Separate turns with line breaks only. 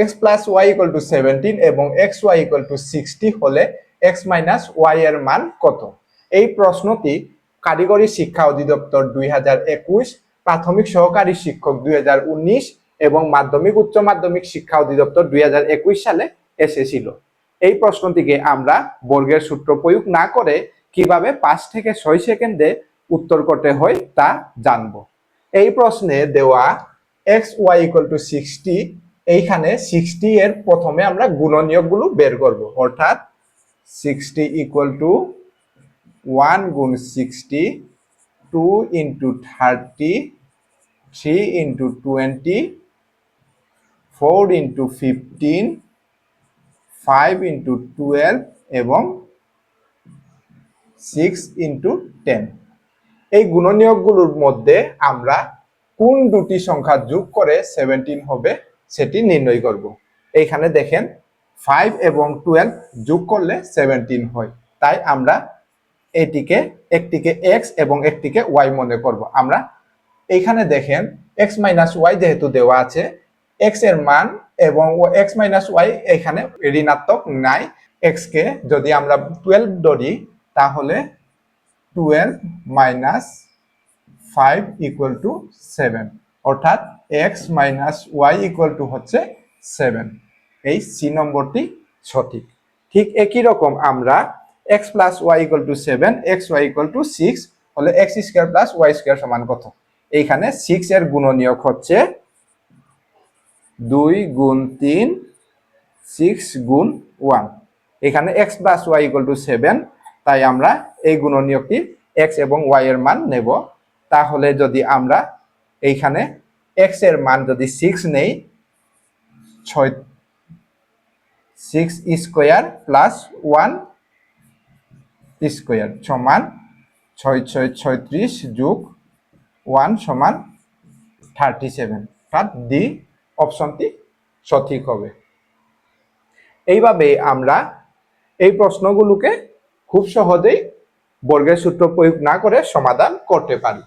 X plus Y equal to seventeen এবং X Y equal to sixty হলে X minus Y এর মান কত? এই প্রশ্নটি কারিগরি শিক্ষা অধিদপ্তর দুই হাজার একুশ, প্রাথমিক সহকারী শিক্ষক দুই হাজার উনিশ এবং মাধ্যমিক উচ্চ মাধ্যমিক শিক্ষা অধিদপ্তর দুই হাজার একুশ সালে এসেছিল। এই প্রশ্নটিকে আমরা বর্গের সূত্র প্রয়োগ না করে কীভাবে পাঁচ থেকে ছয় সেকেন্ডে উত্তর করতে হয় তা জানব। এই প্রশ্নে দেওয়া X Y equal to sixty এইখানে সিক্সটি এর প্রথমে আমরা গুণনীয়কগুলো বের করব। অর্থাৎ সিক্সটি ইকুয়াল টু ওয়ান গুণ sixty two into thirty three into twenty four into fifteen five into twelve এবং সিক্স ইন্টু টেন এই গুণনীয়কগুলোর মধ্যে আমরা কোন দুটি সংখ্যা যোগ করে সেভেন্টিন হবে? সেটি নির্ণয় করব। এইখানে দেখেন ফাইভ এবং টুয়েলভ যোগ করলে সেভেন্টিন হয়। তাই আমরা এটিকে, একটিকে এক্স এবং একটিকে ওয়াই মনে করব। আমরা এইখানে দেখেন এক্স মাইনাস ওয়াই যেহেতু দেওয়া আছে এক্সের মান এবং এক্স মাইনাস ওয়াই এখানে ঋণাত্মক নাই। এক্স কে যদি আমরা টুয়েলভ ধরি, তাহলে twelve minus five equal to seven অর্থাৎ X minus Y equal to হচ্ছে সেভেন এই সি নম্বরটি সঠিক। ঠিক একই রকম আমরা X plus Y equal to seven X Y equal to six হলে X square plus Y square সমান কত? এইখানে সিক্স এর গুণনীয়ক হচ্ছে দুই গুণ তিন সিক্স গুণ ওয়ান এখানে X plus Y equal to seven তাই আমরা এই গুণনীয়কটি এক্স এবং ওয়াই এর মান নেব। তাহলে যদি আমরা এইখানে এক্সের মান যদি সিক্স নেই, ছয় six square plus one square সমান ছয় ছয়, ছয়ত্রিশ যোগ ওয়ান সমান থার্টি সেভেন অর্থাৎ ডি অপশনটি সঠিক হবে। এইভাবে আমরা এই প্রশ্নগুলোকে খুব সহজেই বর্গের সূত্র প্রয়োগ না করে সমাধান করতে পারি।